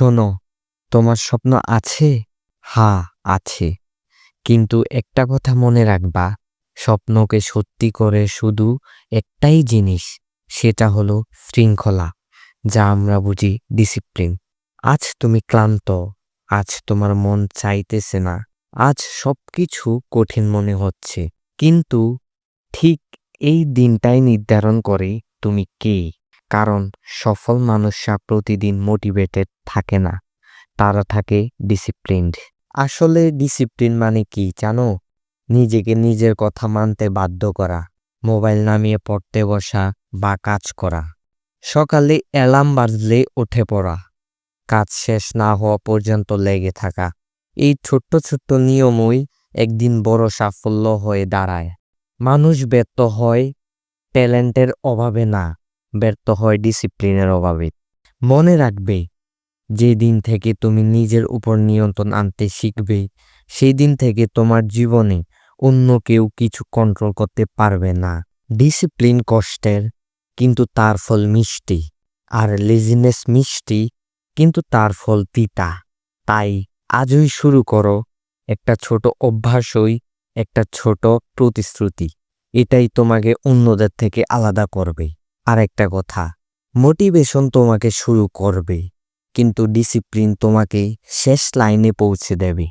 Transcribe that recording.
শোনো, তোমার স্বপ্ন আছে? হ্যাঁ আছে। কিন্তু একটা কথা মনে রাখবা, স্বপ্নকে সত্যি করে শুধু একটাই জিনিস, সেটা হলো শৃঙ্খলা, যা আমরা বুঝি ডিসিপ্লিন আজ তুমি ক্লান্ত, আজ তোমার মন চাইতেছে না, আজ সব কিছু কঠিন মনে হচ্ছে। কিন্তু ঠিক এই দিনটাই নির্ধারণ করে তুমি কে। কারণ সফল মানুষরা প্রতিদিন মোটিভেটেড থাকে না। তারা থাকে ডিসিপ্লিনড আসলে ডিসিপ্লিন মানে কি জানো? নিজেকে নিজের কথা মানতে বাধ্য করা, মোবাইল নামিয়ে পড়তে বসা বা কাজ করা। সকালে অ্যালার্ম বাজলে উঠে পড়া, কাজ শেষ না হওয়া পর্যন্ত লেগে থাকা। এই ছোট্ট ছোট্ট নিয়মই একদিন বড় সাফল্য হয়ে দাঁড়ায়। মানুষ ব্যর্থ হয় ট্যালেন্টের অভাবে না। ব্যর্থ হয় ডিসিপ্লিনের অভাবে। মনে রাখবে যে দিন থেকে তুমি নিজের উপর নিয়ন্ত্রণ আনতে শিখবে সেই দিন থেকে তোমার জীবনে অন্য কেউ কিছু কন্ট্রোল করতে পারবে না। ডিসিপ্লিন কষ্টের, কিন্তু তার ফল মিষ্টি। আর লেজিনেস মিষ্টি, কিন্তু তার ফল তিতা। তাই আজই শুরু করো একটা ছোট অভ্যাসই একটা ছোট প্রতিশ্রুতি। এটাই তোমাকে অন্যদের থেকে আলাদা করবে। আর একটা কথা। মোটিভেশন তোমাকে শুরু করবে কিন্তু ডিসিপ্লিন তোমাকে শেষ লাইনে পৌঁছে দেবে।